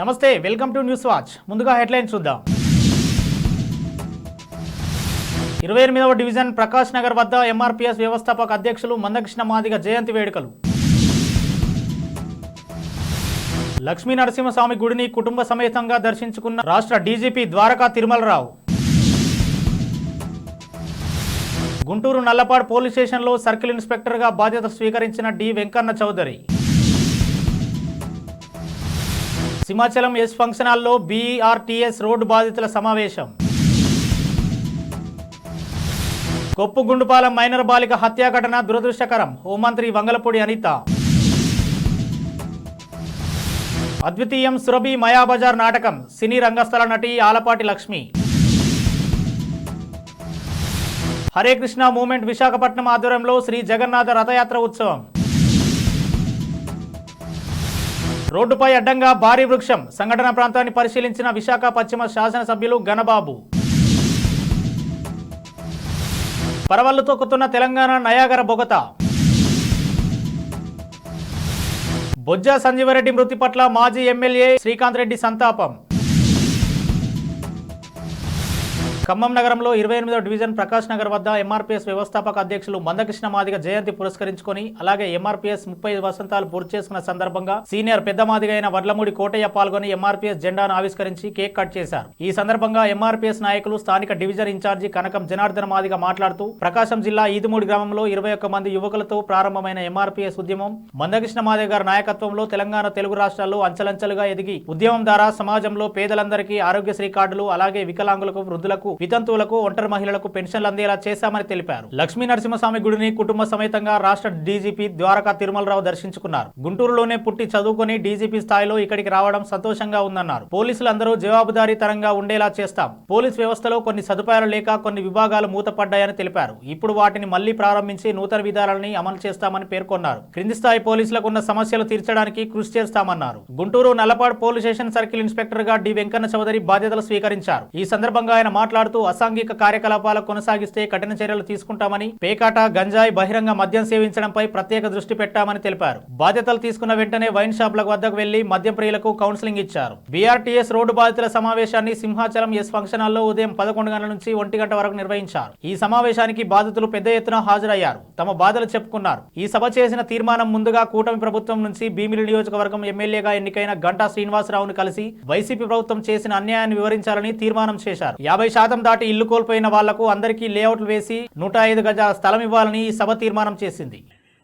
నమస్తే welcome to news watch. ముందుగా headlines చూద్దాం. ఇరవై ఎనిమిదవ డివిజన్ ప్రకాష్ నగర్ వద్ద ఎంఆర్పీఎస్ వ్యవస్థాపక అధ్యక్షులు మందకృష్ణ మాదిగ జయంతి వేడుకలు. లక్ష్మీ నరసింహస్వామి గుడిని కుటుంబ సమేతంగా దర్శించుకున్న రాష్ట్ర డీజీపీ ద్వారకా తిరుమలరావు. గుంటూరు నల్లపాడు పోలీస్ స్టేషన్లో సర్కిల్ ఇన్స్పెక్టర్గా బాధ్యత స్వీకరించిన D Venkanna Chowdary. Simhachalam S function హాల్లో బీఆర్టీఎస్ రోడ్డు బాధితుల సమావేశం. కొప్పుగుండుపాలెం మైనర్ బాలిక హత్యా ఘటన దురదృష్టకరం. హోంమంత్రి వంగలపూడి అనిత. అద్వితీయం సురభి మయాబజార్ నాటకం. సినీ రంగస్థల నటి ఆలపాటి లక్ష్మి. హరే కృష్ణ మూమెంట్ విశాఖపట్నం ఆధ్వర్యంలో శ్రీ జగన్నాథ రథయాత్ర ఉత్సవం. రోడ్డుపై అడ్డంగా భారీ వృక్షం. సంఘటన ప్రాంతాన్ని పరిశీలించిన విశాఖ పశ్చిమ శాసనసభ్యులు గణబాబు పరవళ్ళు తొక్కుతున్న తెలంగాణ నయాగర బొగత. బొజ్జా సంజీవరెడ్డి మృతి పట్ల మాజీ ఎమ్మెల్యే శ్రీకాంత్ రెడ్డి సంతాపం. ఖమ్మం నగరంలో ఇరవై ఎనిమిదో డివిజన్ ప్రకాష్ నగర్ వద్ద ఎంఆర్పీఎస్ వ్యవస్థాపక అధ్యక్షులు మందకృష్ణ మాదిగ జయంతి పురస్కరించుకొని అలాగే ఎంఆర్పీఎస్ ముప్పై వసంతాలు పూర్తి చేసుకున్న సందర్భంగా సీనియర్ పెద్ద మాదిగ అయిన వడ్లమూడి కోటయ్య పాల్గొని ఎంఆర్పీఎస్ జెండాను ఆవిష్కరించి కేక్ కట్ చేశారు. ఈ సందర్భంగా ఎంఆర్పీఎస్ నాయకులు స్థానిక division in charge Kanakam Janardhana Madiga మాట్లాడుతూ ప్రకాశం జిల్లా ఈదుమూడి గ్రామంలో ఇరవై ఒక్క మంది యువకులతో ప్రారంభమైన ఎంఆర్పీఎస్ ఉద్యమం మందకృష్ణ మాదిగ గారి నాయకత్వంలో తెలంగాణ తెలుగు రాష్ట్రాల్లో అంచలంచెలుగా ఎదిగి ఉద్యమం ద్వారా సమాజంలో పేదలందరికీ ఆరోగ్యశ్రీ కార్డులు అలాగే వికలాంగులకు వృద్ధులకు వితంతువులకు ఒంటరి మహిళలకు పెన్షన్లు అందేలా చేశామని తెలిపారు. లక్ష్మీ నరసింహస్వామి గుడిని కుటుంబ సమేతంగా రాష్ట్ర డీజీపీ ద్వారకా తిరుమలరావు దర్శించుకున్నారు. గుంటూరులోనే పుట్టి చదువుకొని డీజీపీ స్థాయిలో ఇక్కడికి రావడం సంతోషంగా ఉందన్నారు. పోలీసులందరూ జవాబుదారీతనంగా ఉండేలా చేస్తాం. పోలీస్ వ్యవస్థలో కొన్ని సదుపాయాలు లేక కొన్ని విభాగాలు మూతపడ్డాయని తెలిపారు. ఇప్పుడు వాటిని మళ్ళీ ప్రారంభించి నూతన విధానాలని అమలు చేస్తామని పేర్కొన్నారు. క్రింది స్థాయి పోలీసులకు ఉన్న సమస్యలు తీర్చడానికి కృషి చేస్తామన్నారు. Guntur Nallapadu police station circle ఇన్స్పెక్టర్గా D Venkanna Chowdary బాధ్యతలు స్వీకరించారు. ఈ సందర్భంగా ఆయన మాట్లాడుతూ అసాంఘిక కార్యకలాపాలు కొనసాగిస్తే కఠిన చర్యలు తీసుకుంటామని పేకాట గంజాయి బహిరంగ మద్యం సేవించడంపై ప్రత్యేక దృష్టి పెట్టామని తెలిపారు. బాధ్యతలు తీసుకున్న వెంటనే వైన్ షాప్ల వద్దకు వెళ్ళి మద్యం ప్రియులకు కౌన్సిలింగ్ ఇచ్చారు. బీఆర్టీఎస్ రోడ్డు బాధితుల సమావేశాన్ని సింహాచలం ఎస్ ఫంక్షన్ హాల్లో ఉదయం పదకొండు గంటల నుంచి ఒంటి గంట వరకు నిర్వహించారు. ఈ సమావేశానికి బాధితులు పెద్ద ఎత్తున హాజరయ్యారు. తమ బాధలు చెప్పుకున్నారు. ఈ సభ చేసిన తీర్మానం ముందుగా కూటమి ప్రభుత్వం నుంచి భీమిలి నియోజకవర్గం ఎమ్మెల్యేగా ఎన్నికైన గంటా శ్రీనివాసరావును కలిసి వైసీపీ ప్రభుత్వం చేసిన అన్యాయాన్ని వివరించాలని తీర్మానం చేశారు. యాభై శాతం దాటి ఇల్లు కోల్పోయిన వాళ్ళకు అందరికీ లేఅవుట్లు వేసి నూట ఐదు గజాల స్థలం ఇవ్వాలని ఈ సభ తీర్మానం చేసింది.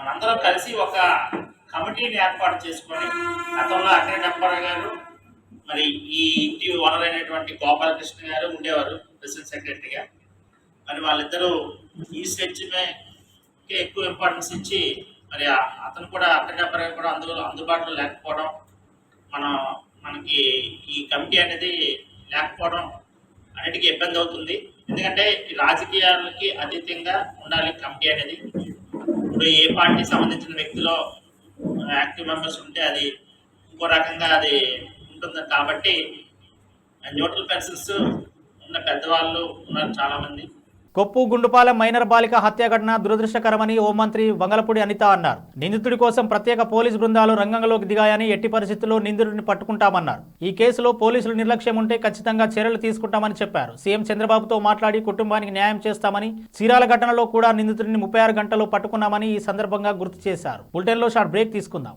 మనందరం కలిసి ఒక కమిటీని ఏర్పాటు చేసుకొని గతంలో అఖిల గారు మరి ఈ ఇంటి ఓనర్ అయినటువంటి గోపాలకృష్ణ గారు ఉండేవారు ప్రెసిడెంట్ సెక్రటరీగా మరి వాళ్ళిద్దరూ ఈ స్వెచ్మే ఎక్కువ ఇంపార్టెన్స్ ఇచ్చి మరి అతను కూడా అఖిల డెంపర్ గారు కూడా అందులో అందుబాటులో లేకపోవడం మనం మనకి ఈ కమిటీ అనేది లేకపోవడం అన్నిటికీ ఇబ్బంది అవుతుంది. ఎందుకంటే రాజకీయాలకి అతీతంగా ఉండాలి కమిటీ అనేది. ఇప్పుడు ఏ పార్టీ సంబంధించిన వ్యక్తిలో యాక్టివ్ మెంబర్స్ ఉంటే అది ఇంకో రకంగా అది ఉంటుంది. కాబట్టి న్యూట్రల్ పర్సన్స్ ఉన్న పెద్దవాళ్ళు ఉన్నారు చాలామంది. కొప్పు గుండుపాలెం మైనర్ బాలిక హత్య ఘటన దురదృష్టకరమని హోంమంత్రి వంగలపూడి అనిత అన్నారు. నిందితుడి కోసం ప్రత్యేక పోలీస్ బృందాలు రంగంలోకి దిగాయని ఎట్టి పరిస్థితుల్లో నిందితుడిని పట్టుకుంటామన్నారు. ఈ కేసులో పోలీసులు నిర్లక్ష్యం ఉంటే ఖచ్చితంగా చర్యలు తీసుకుంటామని చెప్పారు. సీఎం చంద్రబాబుతో మాట్లాడి కుటుంబానికి న్యాయం చేస్తామని చీరాల ఘటనలో కూడా నిందితుడిని ముప్పై ఆరు గంటలు పట్టుకున్నామని ఈ సందర్భంగా గుర్తు చేశారు. బులెటిన్లో షార్ట్ బ్రేక్ తీసుకుందాం.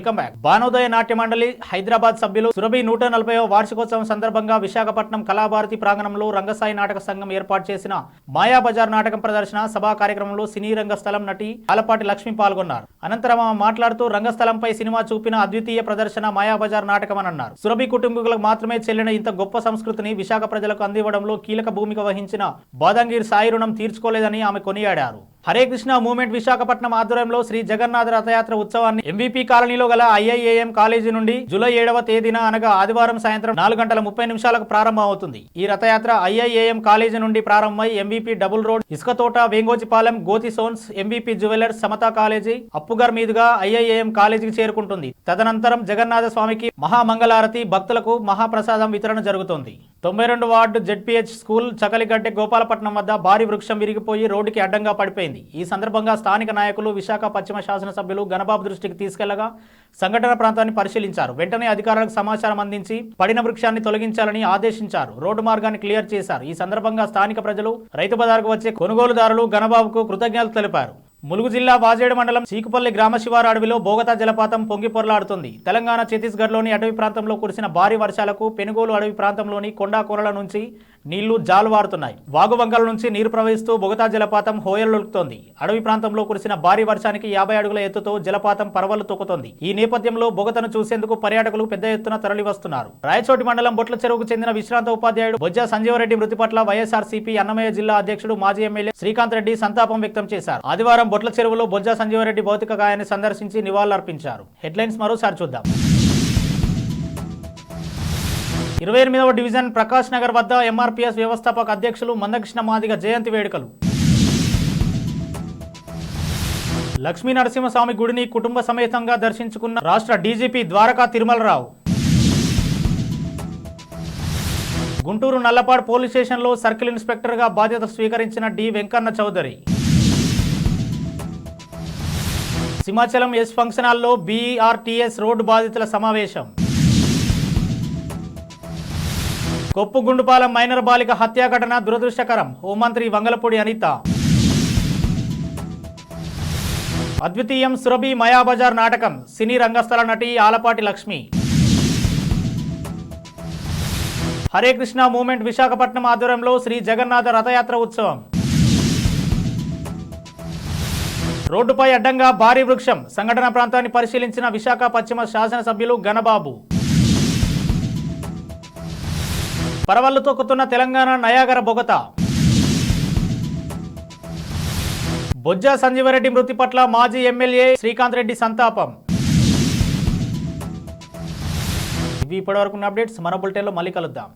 Welcome back. Banodaya నాట్య మండలి హైదరాబాద్ సభ్యులు సురభి నూట నలభై వార్షికోత్సవం సందర్భంగా విశాఖపట్నం కళాభారతి ప్రాంగణంలో రంగసాయి నాటక సంఘం ఏర్పాటు చేసిన మాయాబజార్ నాటకం ప్రదర్శన సభా కార్యక్రమంలో సినీ రంగస్థలం నటి ఆలపాటి లక్ష్మి పాల్గొన్నారు. అనంతరం ఆమె మాట్లాడుతూ రంగస్థలంపై సినిమా చూపిన అద్వితీయ ప్రదర్శన మాయాబజార్ నాటకం అని అన్నారు సురభి కుటుంబీకులకు మాత్రమే చెల్లిన ఇంత గొప్ప సంస్కృతిని విశాఖ ప్రజలకు అందివ్వడంలో కీలక భూమిక వహించిన బాదంగీర్ సాయి రుణం తీర్చుకోలేదని ఆమె కొనియాడారు. హరే కృష్ణ మూమెంట్ విశాఖపట్నం ఆధ్వర్యంలో శ్రీ జగన్నాథ రథయాత్ర ఉత్సవాన్ని ఎంవీపీ కాలనీలో గల ఐఐఏఎం కాలేజీ నుండి జూలై ఏడవ తేదీన అనగా ఆదివారం సాయంత్రం నాలుగు గంటల ముప్పై నిమిషాలకు ప్రారంభమవుతుంది. ఈ రథయాత్ర ఐఐఏఎం కాలేజీ నుండి ప్రారంభమై MVP double road Isukathota Vengojipalem గోతి sons MVP jewellers Samatha college Appughar మీదుగా ఐఐఏఎం కాలేజీకి చేరుకుంటుంది. తదనంతరం జగన్నాథ స్వామికి మహామంగళారతి భక్తులకు మహాప్రసాదం వితరణ జరుగుతోంది. తొంభై రెండు ward ZPH school Chakaligadda Gopalapatnam వద్ద భారీ వృక్షం విరిగిపోయి రోడ్డుకి అడ్డంగా పడిపోయింది. ఈ సందర్భంగా స్థానిక నాయకులు విశాఖ పశ్చిమ శాసనసభ్యులు గణబాబు దృష్టికి తీసుకెళ్ళగా సంఘటన ప్రాంతాన్ని పరిశీలించారు. వెంటనే అధికారులకు సమాచారం అందించి పడిన వృక్షాన్ని తొలగించాలని ఆదేశించారు. రోడ్డు మార్గాన్ని క్లియర్ చేశారు. ఈ సందర్భంగా స్థానిక ప్రజలు రైతు బజార్కు వచ్చే కొనుగోలుదారులు గణబాబుకు కృతజ్ఞతలు తెలిపారు. ములుగు జిల్లా వాజేడు మండలం సీకుపల్లి గ్రామ శివారు అడవిలో బోగతా జలపాతం పొంగి పొరలాడుతుంది. తెలంగాణ ఛత్తీస్గఢ్లోని అటవీ ప్రాంతంలో కురిసిన భారీ వర్షాలకు పెనుగోలు అడవి ప్రాంతంలోని కొండా నుంచి నీళ్ళు జాలువారుతున్నాయి. వాగువంకల నుంచి నీరు ప్రవహిస్తూ బొగతా జలపాతం హోయలుతోంది అడవి ప్రాంతంలో కురిసిన భారీ వర్షానికి యాభై అడుగుల ఎత్తుతో జలపాతం పరవలు తొక్కుతోంది ఈ నేపథ్యంలో బొగతను చూసేందుకు పర్యాటకులు పెద్ద ఎత్తున తరలి వస్తున్నారు రాయచోటి మండలం బొట్ల చెరువుకు చెందిన విశ్రాంత ఉపాధ్యాయుడు బొజ్జ సంజీవరెడ్డి మృతి పట్ల వైఎస్ఆర్సీపీ అన్నమయ్య జిల్లా అధ్యక్షుడు మాజీ ఎమ్మెల్యే శ్రీకాంత్ రెడ్డి సంతాపం వ్యక్తం చేశారు. ఆదివారం బొట్ల చెరువులో బొజ్జ సంజీవరెడ్డి భౌతిక గాయాన్ని సందర్శించి నివాళులర్పించారు. హెడ్లైన్స్ మరోసారి చూద్దాం. ఇరవై ఎనిమిదవ డివిజన్ ప్రకాష్ నగర్ వద్ద ఎంఆర్పీఎస్ వ్యవస్థాపక అధ్యక్షులు మందకృష్ణ మాదిగ జయంతి వేడుకలు. లక్ష్మీ నరసింహస్వామి గుడిని కుటుంబ సమేతంగా దర్శించుకున్న రాష్ట్ర డీజీపీ ద్వారకా తిరుమలరావు. గుంటూరు నల్లపాడు పోలీస్ స్టేషన్లో సర్కిల్ ఇన్స్పెక్టర్గా బాధ్యత స్వీకరించిన D Venkanna Chowdary. Simhachalam S function హాల్లో బీఆర్టీఎస్ రోడ్డు బాధితుల సమావేశం. కొప్పుగుండుపాలెం మైనర్ బాలిక హత్యా ఘటన దురదృష్టకరం. హోంమంత్రి వంగలపూడి అనిత. అద్వితీయం సురభి మయాబజార్ నాటకం. సినీ రంగస్థల నటి ఆలపాటి లక్ష్మి. హరే కృష్ణ మూమెంట్ విశాఖపట్నం ఆధ్వర్యంలో శ్రీ జగన్నాథ రథయాత్ర ఉత్సవం. రోడ్డుపై అడ్డంగా భారీ వృక్షం. సంఘటన ప్రాంతాన్ని పరిశీలించిన విశాఖ పశ్చిమ శాసనసభ్యులు గణబాబు పరవళ్ళు తొక్కుతున్న తెలంగాణ నయాగర బొగత. బొజ్జ సంజీవరెడ్డి మృతి పట్ల మాజీ ఎమ్మెల్యే శ్రీకాంత్ రెడ్డి సంతాపం. ఇవి ఇప్పటివరకు ఉన్న అప్డేట్స్. మన బులెటిన్లో మళ్ళీ కలుద్దాం.